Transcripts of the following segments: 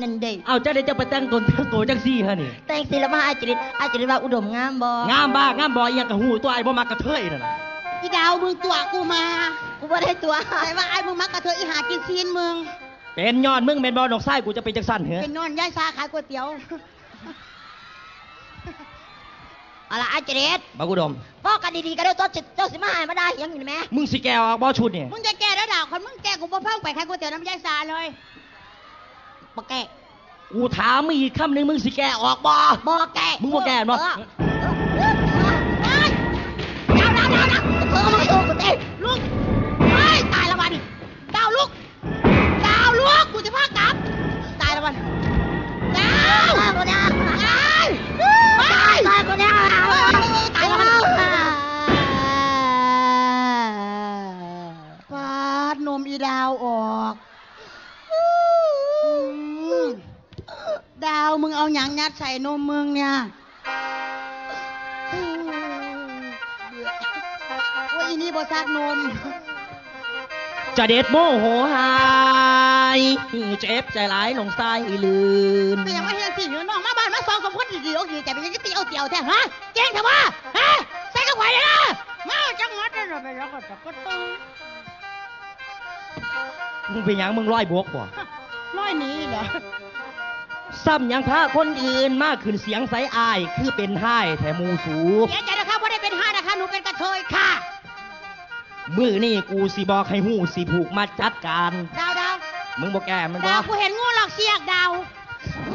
นั่นเด้เอาเจ้าได้จะไปแต่งตนแต่งตัวจังซี่ฮะนี่แต่งศิลปะอาจริตอาจริตว่าอุดมงามบ่งามบ้างามบ่อยังกะหูตัวไอ้บ่มักกระเทยนั่นน่ะอีดาวมึงตัวกูมา กูบ่ได้ตัวแต่ว่าไอ้มึงมักกระเทยอีหากินซีนมึง เป็นย้อนมึงเป็นบ่ดอกไส้กูจะไปจังสั่นเหรอเป็นนอนย่ายซาขายก๋วยเตี๋ยวเอาล่ะอาจริตบักอุดมพ่อกันดีๆก็ได้ตัวจิตเจ้าสิมาให้มาได้ยังอยู่ไหมมึงสิแกออกบ่ชุดนี่มึงจะแก้แล้วดาวคนมึงแก้กูบ่เพิ่งไปขายก๋วยเตี๋ยวน้ำย่ายซาเลย บ่แก่กูถามมึงอีกคำหนึงมึงสิแกออกบ่บ่แก่มึงบ่แก่บ่เออเยังยัดใส่นมมึงเนี่ยว่าอีนี่บอซักนม จะเด็ดโมโหหายเจ็บใจหลายหลงไส้ลืนเป็นยังไม่เห็นสิเนื้อน้องมาบ้านมาสองสมคนดีๆโอ้ยแต่เป็นยังจะตีเอาเตียวแท้ฮะเก่งเถอะวะฮะใส่กระไหวเลยนะมาจังหวัดเลยนะไปแล้วก็จะก็ต้องมึงเป็นยังมึงร้อยบวกบ่ร้อยหนี้เหรอ ซ้ำยังพาคนอื่นมากขึ้นเสียงใสอายคือเป็นห้ายแถมูสูเสียใจนะคะว่าได้เป็นห้านะคะหนูเป็นกระเทยค่ะ มือนี่กูสิบอกให้หูสิผูกมาจัดการ ดาวดาวมึงบอกแกมันบดาอวกูเห็นงูหลอกเสียกดาว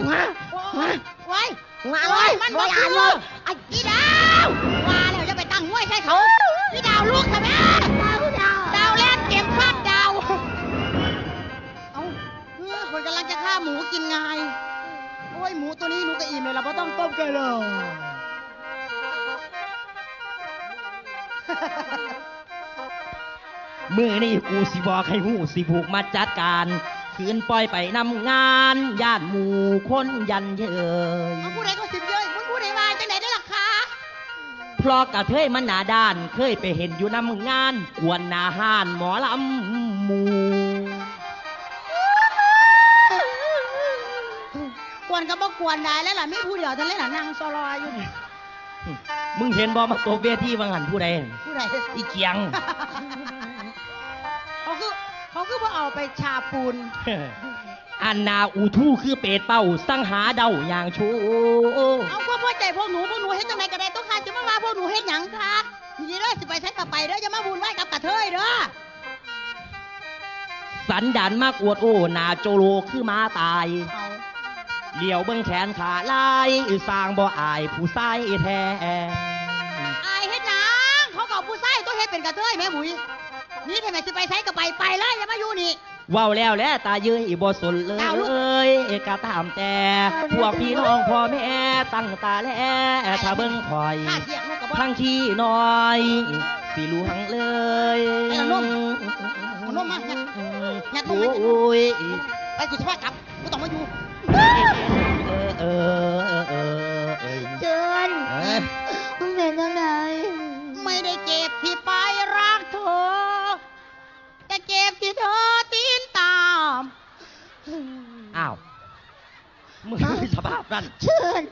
มาโอ้มายไว้มาเลยมันบ่บ่อ่าคืนอเลยไอ้อีดาวว่าแล้วจะไปตั้งมวยใส่เขาอีดาวลูกทำไมดาวดาวดาวแล่นเก็บฟาดดาว เอ้าเออคนกำลังจะฆ่าหมูกินไงโอ้ยหมูตัวนี้หนูก็อิ่มเลยเราไม่ต้องต้มกันเลยมือนี่กูสิบอกให้หูสิผูกมาจัดการ คืนปล่อยไปนำงานญาติหมู่คนยันเยยเอาผู้ใดก็สิบเยอะมึงผู้ใดมาจังไหนได้ล่ะคะเพราะกระเทยมันหนาด้านเคยไปเห็นอยู่นำงาน กวนหนาห้านหมอลำหมู ก็บ่ควรได้แล้วล่ะไม่ผู้เดียวท่านเล่นหนังซอลอยอยู่นี่มึงเห็นบอมาตัวเวทีบางหันผู้ใดผู้ใดอีเกียง เขาคือเขาคือว่เอาไปชาปูน อันนาอูทู่คือเป็ดเป้าสังหาเดาอย่างโชเอาพวกพ่อใจพวกหนูพวกหนูเฮ็ดจังไดก็ได้ต้องกาจะมาว่าพวกหนูเฮ็ดหยังคะนี่เด้อสิไปใช้กับไปเด้ออย่ามาบุญไหว้กับกระเทยเด้อสันดานมากอวดโอ้หนาโจโลคือมาตาย เอา เหลียวเบิ่งแขนขาลายสร้างบ่อายผู้ใส่แท้อายเฮ็ดหยังเขาก็เอาผู้ชายตัวเฮ็ดเป็นกระเทยแม่หมุยนี่ทำไมสิไปใช้กับไปไปเลยอย่ามาอยู่นี่เว้าแล้วแลตาเย้ยบ่สนเลดาวลูกยกะตามแต่ พวกพี่น้องพ่อแม่ตั้งตาแลถ้าเบิ่งคอยข้าเสียกลูกกับบ่ทั้งที่น้อยสิลวงเลยไอ้ละนุ่มเอานุ่มมายัดยัดนุ่มโอ้มายไปกูสิพากลับกูต้องมาอยู่ เออเออเออเออเออเจินเอ้ยมึงเป็นจังไดไม่ได้เจ็บที่ไปรักเธอแต่เจ็บที่เธอตีนตามอ้าวมึงมีสภาพนั่นเชิญ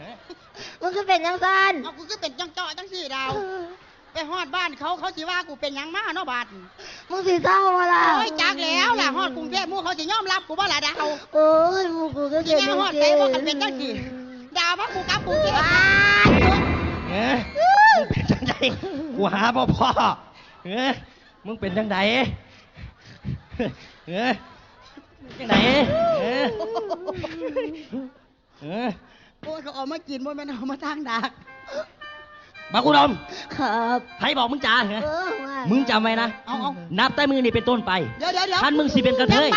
มึงคือเป็นจังซั่นเอากูก็เป็นจังเจาะจังสี่ดาว ไปฮอดบ้านเขาเขาสิว่ากูเป็นหยังมาเนาะบาดมึงสิเศร้ามาล่ะโอ้ยจักแล้วล่ะฮอดกรุงเทพหมู่เขาสิยอมรับกูบ่ล่ะดาวโอ้ยมึง ก็เก็บแม่ฮอดไปว่ากันเป็นจังสี่ดาวว่ากูกับกรุงเทพเอ้ยมึงเป็นจังไดกูหาพ่อพ่อเอ้ยมึงเป็นจังไดเอ้ยจังไดเอ้ยเอ้ยโอ้ยเขาเอามากินบ่แม่นเอามาทางดักบักอุดมครับใครบอกมึงจ้าเหรอมึงจำไว้นะเอาเอานับแต่มือนี่เป็นต้นไป เดี๋ยวเดี๋ยวเดี๋ยวท่านมึงสิเป็นกระเทย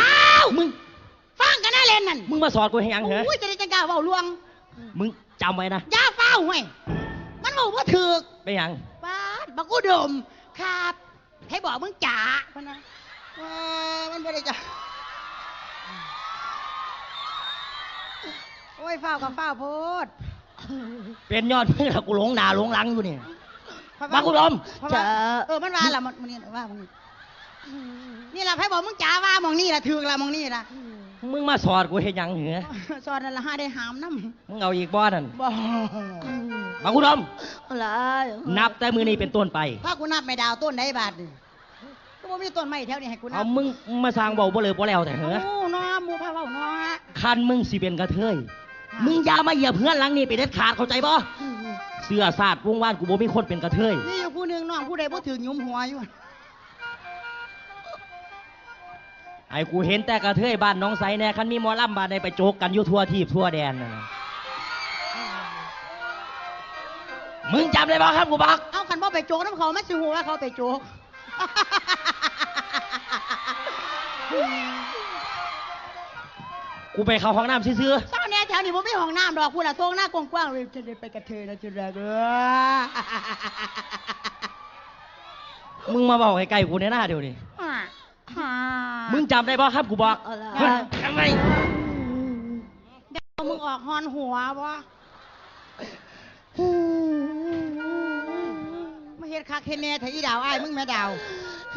มึง ฟังกันนะเล่นนั่นมึงมาสอนกูให้ยังเหรอโอ้ยจะได้จังกล้าเว้าลวง มึงจำไว้นะอย่าเฝ้าห่วยมันบอกว่าถึกไปยังป้าดบักอุดมครับ ให้บอกมึงจ๋าพะนะว่ามันบ่ได้จ๋าโอ้ยเฝ้ากับเฝ้าโพดเป็นยอดมึงแล้วกูหลงหนาหลงหลังอยู่เนี่ยเพราะบัว่ากอุดมเพราะว่าเออมันว่าละมันมันนี่ว่ามึงนี่ล่ะให้บอกมึงจ๋าว่าหมองนี่ล่ะถึกล่ะหมองนี่ล่ะ มึงมาสอดกูเฮ็ดหยังเหรอสอนนั่นละห้าได้หามน้มึงเอาอีกบ่นั่นำบ่บังคุณดมอะไรนับแต่มือนี้เป็นต้นไปถ้ากูนับไม่ดาวต้นได้บาทนี่ก็บ่มีต้นไม้แถวนี้ให้กูนัเอาบมึงมาสร้างเบาบ่เลยบ่แล้วแต่เหรอโอ้น้อหมูพาเว้าน้อคันมึงสิเป็นกระเทยมึงอย่ามาเหยียบเพื่อนหลังนี่ไปเด็ดขาดเข้าใจบ่เสื้อสาดวงวานกูบ่มีคนเป็นกระเทยนี่อยู่ผู้หนึงน้องผู้ใดบ่ถึงยุมหัวอยู่ ไอ้กูเห็นแต่กระเทยบ้านน้องไสแน่คันมีหมอลำบ้านใดไปโจกกันอยู่ทั่วทีบทั่วแดนนั่นน่ะมึงจำได้บ่ครับกูบอกเอาคันบ่ไปโจกน้ำเขามันสิฮู้ว่าเขาไปโจก กูไปเข้าห้องน้ำซื่อเจ้าแน่แถวนี้บ่มีห้องน้ำดอกพูดละโตงหน้ากว้างๆเลยจะได้ไปกระเทยนะจุดแรกเด้อๆมึงมาบอกใกล้ๆกูในหน้าเดี๋ยวนี้ มึงจำได้บ่ครับกูบอกอะไรเฮ้ยทำไมเดี๋ยวมึงออกฮอนหัวบ่มาเฮ็ดคักเฮ็ดแน่ไทอีดาวอ้ายมึงแม่ดาว เ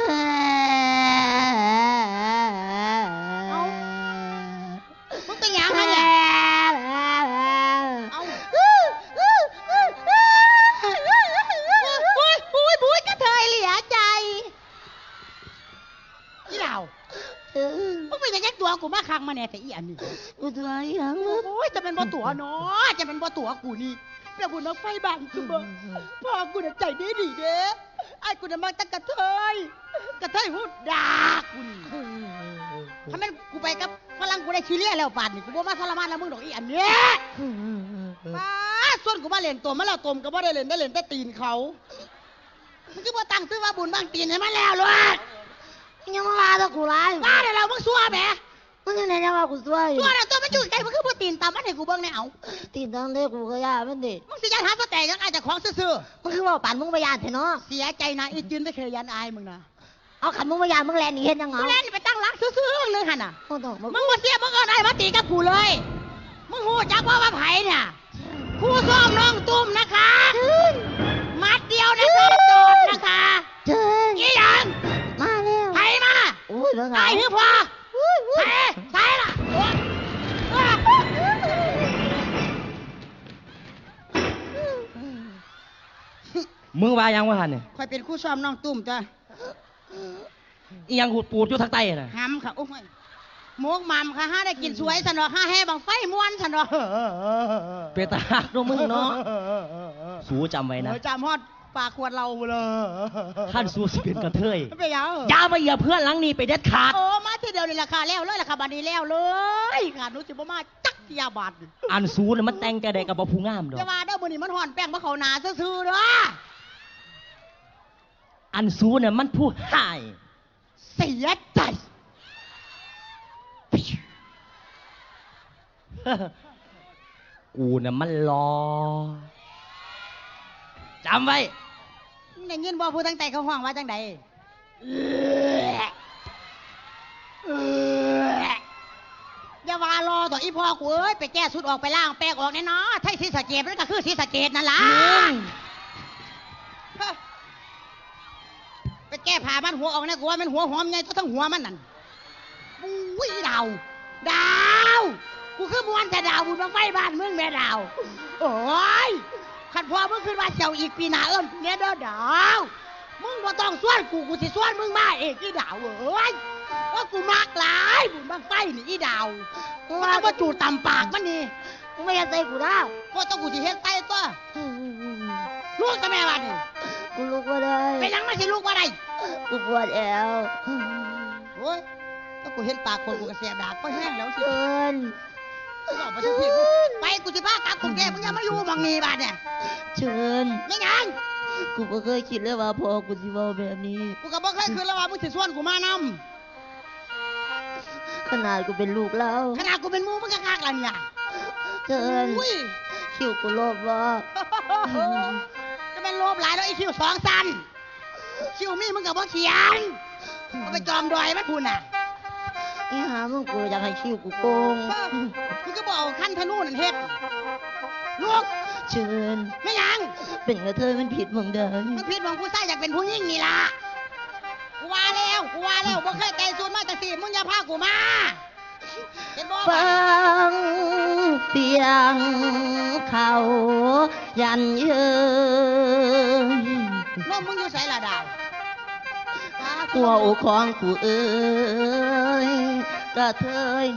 ยังตัวกูมาคักมาแน่แต่อีอันนี้กูตัวยังโอ้ยจะเป็นบ่ตัวเนาะจะเป็นบ่ตัวกูนี่เปรียบบุญน้องไฟบางคือบ่พ่อกูน่ะใจดีดีเด้ไอ้กูน่ะมักแตะกระเทยกระเทยหูดากูนี่ถ้าแม่นกูไปกับฝรั่งกูได้ชีเลียแล้วป่านนี่กูบ่มาทรมานแล้วมึงดอกอีอันเนี้ยป้าส่วนกูมาเล่นตัวมาแล้วตมก็บ่ได้เล่นได้เล่นแต่ตีนเขามึงคือบ่ตั้งชื่อว่าบุญบางตีนให้มันแล้วลูก ยังมาตะกูร้ายว่าเดี๋ยวเรามึงซัวแหมมึงยังไงยังมากูช่วยซัวแล้วตัวมันอยู่ไกลมันคือบ่ตีนตามมันให้กูเบิ่งแนเอาตีนตั้งเด็กกูก็ยามันดิมึงสิยันหาตัวแต่ยังอายจากของซื่อมึงคือว่าปั่นมึงไปยานเถอะเนาะๆเสียใจนะอีจืนได้เคยยันอายมึงนะเอาขันมึงไปยานมึงแลนหนีเห็นยังกูเงาเล่นไปตั้งรักซื่อๆเลยหั่นน่ะมึงต้องมึงมึงมาเสียมึงเอาได้มาตีกับกูเลย มึงหูจักว่าว่าไผเนี่ยครูส้มน้องตุ้มนะ คือพอไผไผล่ะโอ๊ยมึงว่ายังว่าหันเนี่ยคอยเป็นครูซ้อมน้องตุ้มจ้ะอีหยังหูดปูดอยู่ทางใต้น่ะห้ำค่ะโอ้ยหมกหมัมค่ะห้าได้กินสวยสนอห้าแห่บังไฟม้วนสนอเป็นตาหักเนาะมึงเนาะสูจำไว้นะเออจำฮอด ปากขวดเราเลยขั้นสูสิเป็นกระเทยไม่เป็นหยังอย่ามาเหยียบเพื่อนหลังนี่ไปเด็ดขาดโอ้มาทีเดียวนี่ราคาแล้วเลยราคาบัดนี้แล้วเลยขาดหนูสิบ่มาจักยาบาดอันสูน่ะมันแต่งแต่ใดกับบ่ผู้งามดอกจะว่าเด้อมื้อนี้มันห่อนแป้งบ่เข้าหนาซื่อๆเด้ออันสูน่ะมันผู้หายเสียใจกูน่ะมันรอ จำไว้ได้ยินบ่ผู้ตั้งใจเขาห้องว่าจังใดอย่าว่ารอต่ออีพ่อกูเอ้ยไปแก้สุดออกไปล่างแป้งออกแน่เนาะไทยศรีสะเกดมันก็คือศรีสะเกดนั่นล่ะไปแก้ผ่ามันหัวออกนะกูว่ามันหัวหอมไงทั้งหัวมันนั่นอุ้ยดาว ดาว กูคือมวนแต่ดาวบุญบังไฟบ้านมึงแม่ดาว โอ้ย ขันพ่อมึงขึ้นมาเจ้าอีกปีหน้าเอิ้นเนี่ยเด้อดาวมึงบ่ต้องส่วนกูกูสิส่วนมึงมาเองอีดาวเอ้ยว่ากูมากหลายบุญบังไฟนี่อีดาวมึงมาว่าจูตำปากมันนี่มึงไม่อยากใส่กูแล้วก็ต้องกูสิเฮ็ดไตตัวลูกกับแม่วันนี่กูลุกมาได้เป็นหยังไม่ใช่ลูกว่าไรกูปวดแอวโอ้ยถ้ากูเห็นปากคนกูก็เสียบดากก็แห้งแล้วสิเชิญ หลอกไปทุกทีไปกูจะพากลับกรุงเทพมึงอยังมาอยู่บังนีบาดเนี่ยเชิญ ไม่ยัง กูก็เคยคิดเลยว่าพอกูสิเว้าแบบนี้ กูก็บ่เคยคืนแล้วว่ามึงสิส่วนกูมานขนาดกูเป็นลูกแล้วำขนาดกูเป็นหมูมึงก็กากละเนี่ยเชิญอุ้ยคิวกูโลภว่า จะเป็นโลภหลายแล้วไอ้คิวสองสันคิวมีมึงกับบ่เขียนเอาไปจอมดอยมันพูนน่ะ อีหามึงกูอยากให้คิวกูโกงมึงก็บอกขั้นธนูนั่นเฮ็ดลูกเชิญไม่ยัง เป็นกระเทยมันผิดมึงเดินมันผิดของผู้ชายอยากเป็นผู้หญิงนี่ล่ะกูว่าแล้วกูว่าแล้วบ่เคยไกลสูนมาแต่สิมึงอย่าพากูมาเห็นบ่ฟังเสียงเขายันเยิ หัวอกของกูเอ้ยกระเทย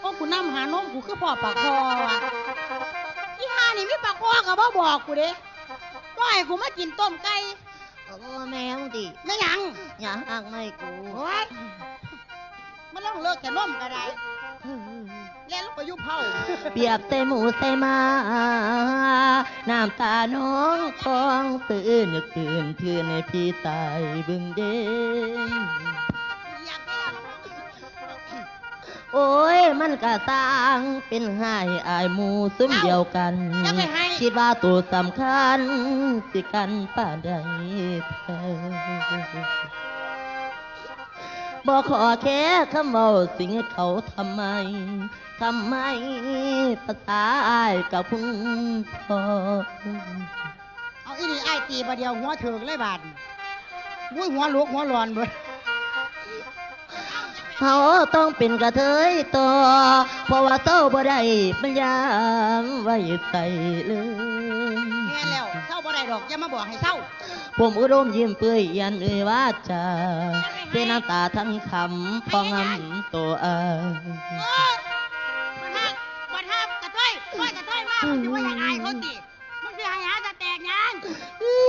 โอ้กูนำหาน้องกูคือพ่อปากคอว่ะอีห่านี่มีปากคอก็บ่บอกกูเด้ก็ให้กูมากินต้มไก่โอ้แม่งดิไม่หยังอยากหักไม่กูโอ้ยมันต้องเลิกแต่นมก็ได้ แล้วลูกไปยุบเผาเปียบแต่หมูแต่หมา น้ำตาน้องคองตื่นนึกตื่นทื่นในพี่ตายบึงเด้งอยากได้ล่ะโอ้ยมันก็ต่างเป็นหายอายหมูซุ้มเดียวกันอย่าไปให้คิดว่าตัวสำคัญสิกันป่านใดแท้บอ กขอแค่คำเว่าสิ่งให้เขาทำไม ทำไมภาษาอายกับคุณพ่อเอาอีนี่ไอ้ายตีประเดียวหัวเถิกเลยบาดมุ้ยหัวลุกหัวร้อนเบิดเขาต้องเป็นกระเทยต่อเพราะว่าเต้าบ่ได้ปัญญาไว้ใส่เลยาบ่ได้ดอกอย่ามาบอกให้เศร้า ผมอุดมยิ้มเปื่อยยันเอ่ยว่าจาเป็นน้ำตาทั้งคำพองงำตัวอายโอ้ยมันฮักมันฮักกระเทยโอ้ยกระเทยมากมันจะว่าอย่างไรเขาติมันจะให้หาจะแตกหยังอ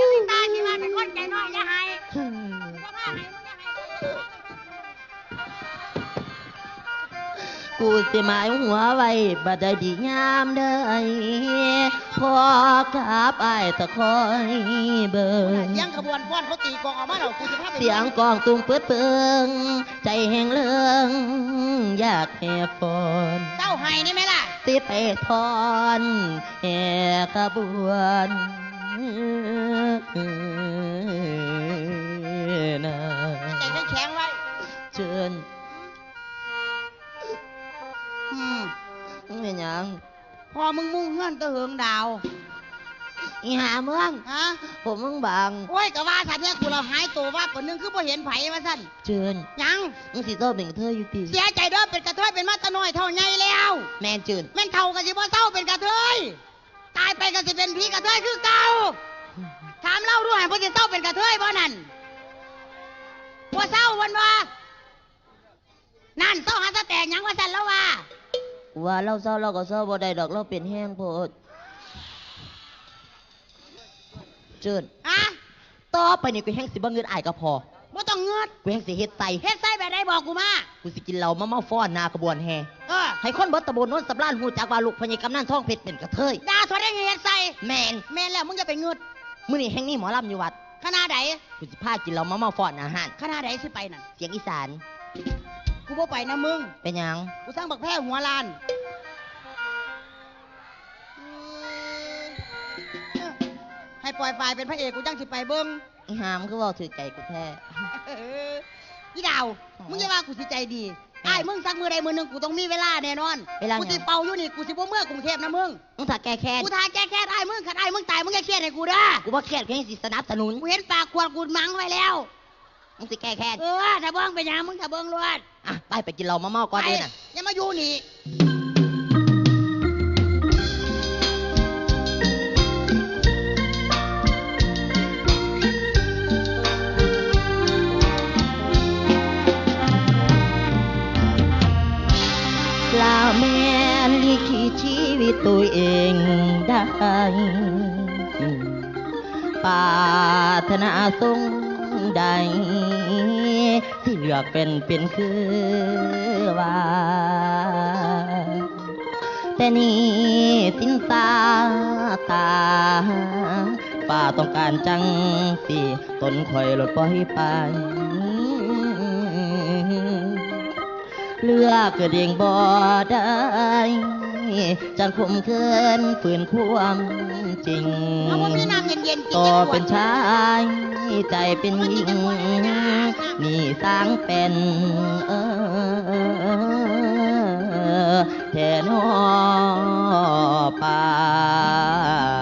ย่าไปตาที่ว่าเป็นคนใจน้อยอย่าให้ว่ามาให้มึงอย่ กูสิหมายหัวไว้บัดใดดียามได้พอครับอายตะคอยเบิ่งยังขบวนฟ้อนเขาตีกลองออกมาแล้วกูจะพาไปเสียงกองตุ้มเปิดเปิงใจแห้งเลืองอยากแห่ฟอนเจ้าให้นี่ไหมล่ะสิไปทอนแห่ขบวนนะใจแข็งๆไว้เชิญ เป็นหยังพอมึงมุ่งเงื่อนตะเหิงดาวอีหาเมืองฮะผมมึงบังโอ้ยก็ว่าสัตว์เนี่ยกูเราหายตัวว่าคนนึงคือพอเห็นไผมาสั่นเชิญยังมึงสิโตเป็นกระเทยอยู่ตีเสียใจเด้อเป็นกระเทยเป็นมาตะน้อยเท่าไงแล้ว แม่นจืนแม่นเท่ากันสิบ่เศร้าเป็นกระเทยตายไปก็สิเป็นผีกระเทยคือเก่าถามเล่าด้วยพ่อสิเศร้าเป็นกระเทยบ่นั่นบ่เศร้าวันบ่นั่นเศร้าหาตะแตกหยังว่าสั่นแล้วว่า ว่าเราเศร้าเราก็เศร้าบ่ได้ดอกเราเป็นแห้งโพดเจินอะต่อไปนี่กูแห้งสิบ่เงินอายก็พอบ่ต้องเงือดกูแห้งสิเฮ็ดไตเฮ็ดไส้แบบใดบอกกูมา กูสิกินเหล้ามาเมาฟ้อนหนากระบวนแห่เออให้คนเบิดตะบนโน้นสำรานหูจักว่าลูกพญากำนันท่องเพชรเป็นกระเทยด่าทวดได้ไงเฮ็ดไส้แม่นแม่นแล้วมึงจะไปเงือดมื้อนี้แห่งนี้หมอลำอยู่วัด คณะใดกูสิพากินเหล้ามาเมาฟ้อนอาหารคณะใดสิไปนั่นเสียงอีสาน กูบ่ไปนะมึง เป็นหยังกูสร้างบักแพร่หัวลานให้ปล่อยฝ่ายเป็นพระเอกกูจังสิไปเบิ้ง อีหามคือเว่าถือใจกูแท้ พี่ดาวมึงอย่าว่ากูสิใจดีไอ้ายมึงสักมือใดมือหนึ่งกูต้องมีเวลาแน่นอนเวลาหยังกูสิเป่าอยู่นี่กูสิบ่เมื่อกรุงเทพนะมึง มึงถ้าแก้แค้นกูทาแก้แค่ไอ้ายมึงขัดไอ้ายมึงตายมึงอย่าเครียดให้กูเด้อ กูว่าแค้นกูแห้งสิสนับสนุน กูเห็นปากขวดกูมังไว้แล้ว มึงสิแก้แค้นเออถ้าเบิ้งไปนหยังมึงถ้าเบิ้งรวดอะไปไปกินเหล้ามาเมาก่อนเด้อน่ะอย่ามาอยู่นี่ลาแม่นลิขิตชีวิตตัวเองได้ปรารถนาทรง ใด ที่เลือกเป็นเป็นคือว่าแต่นี่สินตาตาป้าต้องการจังสิตนคอยลดปล่อยไป เลือกเกิดเองบ่ได้จังคมเคินฝืนความ จริงเอาบ่มีน้ำเย็นๆกินต่อจะปวเป็ดนชายใจเป็นหญิงนี่สร้างเป็นเออแทนอป่าไ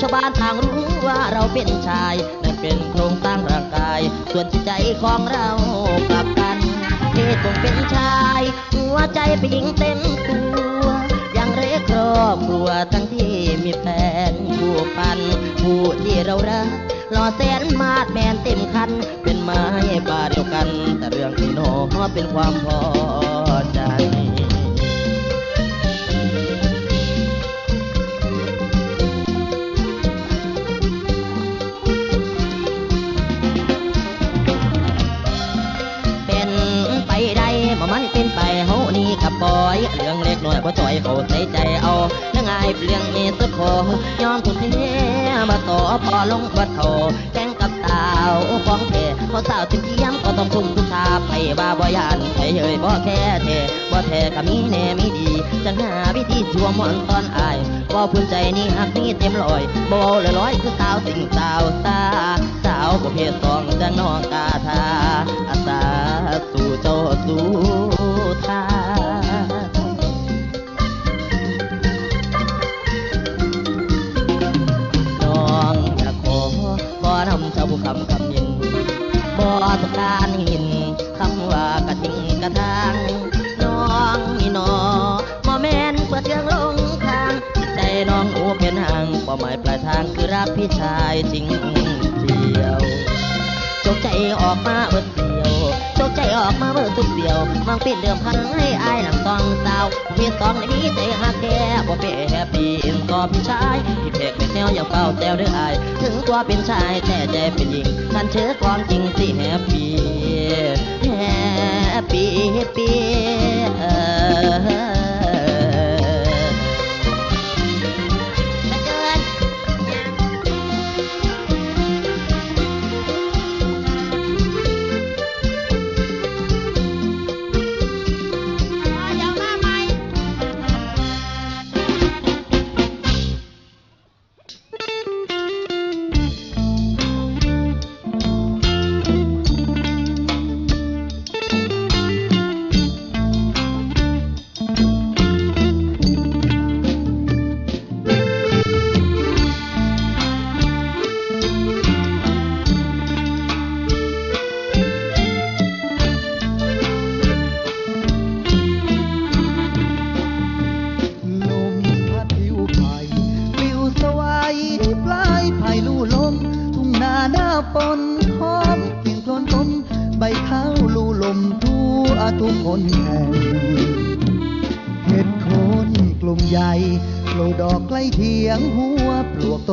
ชาวบ้านต่างรู้ว่าเราเป็นชายนั่นเป็นโครงสร้างร่างกาย ส่วนจิตใจของเรากลับกันเพศคงเป็นชาย หัวใจเป็นหญิงเต็มตัวยังเรกครอบครัวทั้งที่มีแฟนผู้ปันผู้ที่เรารักหล่อแสนมาดแมนเต็มคัน เป็นไม้ป่าเดียวกัน แต่เรื่องที่โน้เป็นความพอใจ บ่มันเป็นไปเฮานี่กับปอย เรื่องเล็กน้อยบ่จ่อยเขาใส่ใจเอาเรื่องง่ายเรื่องนี้สุดขอยอมทุกทีมาต่อพอลงบัดเขาแจ้งกับตาวของเท พอสาวถึงเยี่ยมก็ต้องทุ่มทุกทาไปว่าบ่ยานไปเอ่ยบ่แค่เทบ่แท้ก็มีแน่มีดี จังหาวิธีชัวมอนตอนอายว่าพื้นใจนี่หักนี่เต็มลอยบ่เว้าลอยลอยคือสาวสิ่งสาวตาสาวประเภทสองจังน้องกาทาอาสาสู่เจ้าสู่ทาางคือรักพี่ชายจริงเดียวจกใจออกมาเบิดเดียวจกใจออกมาเบิดทุกเดียวมองปิดเดิมพันให้อายหนังตองสาวเพียงสองในมีใจหักแก่บ่เป้แฮปปี้อินก็พี่ชายพี่เพกเป็นแนวอย่างเฝ้าแต้วเด้ออาย ถึงตัวเป็นชายแต่ใจเป็นหญิงกันเชื่อความจริงสิแฮปปี้แฮปปี้แฮปปี้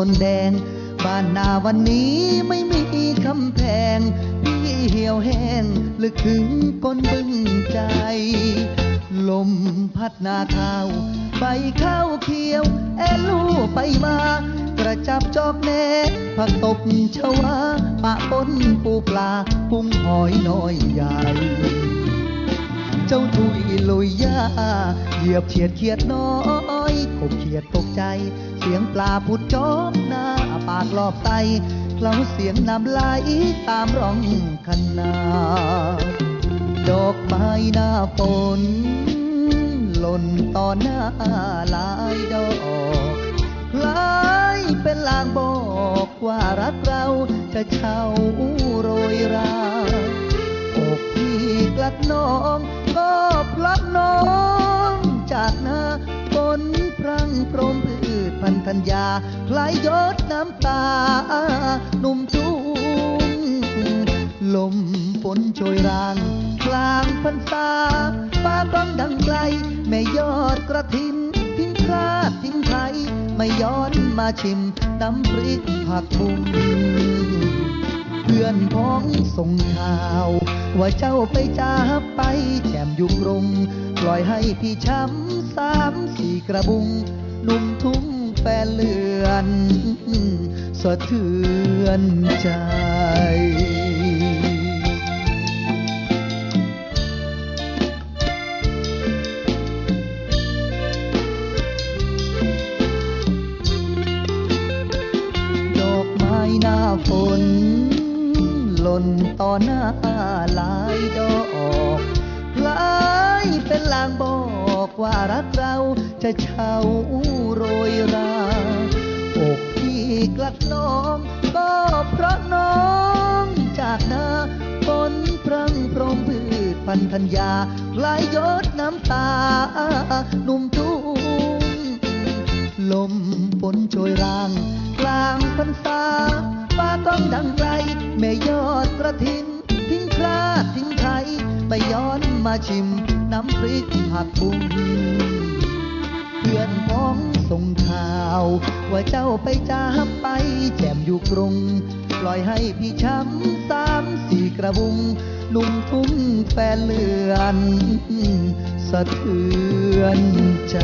นแดง บ้านนาวันนี้ไม่มีคำแพงพี่เหี่ยวแห้งลึกถึงก้นบึ้งใจ ลมพัดนาข้าวใบข้าวเขียว แอลูไปมากระจับจอกแหนผักตบชวาปะปนปูปลาพุงหอยน้อยใหญ่ เจ้าทุยลุยยาเหยียบเฉียดเขียดน้อยกบเขียดตกใจ เสียงปลาผุดจอบหน้าปากรอบไตเคล้าเสียงน้ำไหลตามร่องคันนา ดอกไม้หน้าฝนหล่นต่อหน้าหลายดอกคล้ายเป็นลางบอกว่ารักเราจะเช่าโรยราอกพี่กลัดน้อง ก็พลัดน้องจากนาฝนพรังพรมพืชพันธัญญาคลายยดน้ำตาหนุ่มทุ่งลมฝนโชยรางกลางพรรษาฟ้ากล้องดังไกลแม่ยอดกระถินทิ้งคราดทิ้งไทยไม่ย้อนมาชิมน้ำพริกผักบุ้ง พื่อนพ้องส่งข่าว ว่าเจ้าไปจากไปแจมยุกรงปล่อยให้พี่ช้ำสามสี่กระบุงหนุ่มทุ่งแฟนเลือน สะเทือนใจ ล่นต่อหน้าหลายดอกคล้ายเป็นลางบอกว่ารักเราจะเช่าโรยราอกที่กลัดน้อง ก็เพราะน้องจากนาฝนพรังพรมพืชพันธัญญาไหลยดน้ำตาหนุ่มทุ่งลมฝนโชยราง กลางพรรษาฟ้าต้องดังกล แม่ยอดกระถิน ทิ้งคลาดทิ้งไทยไปย้อนมาชิม น้ำพริกผักบุ้งเพื่อนพ้องส่งข่าว ว่าเจ้าไปจ้าไปแจ่มอยู่กรุง ปล่อยให้พี่ช้ำสามสี่กระบุงนุ่มทุ่งแฟนเลือน สะเทือนใจ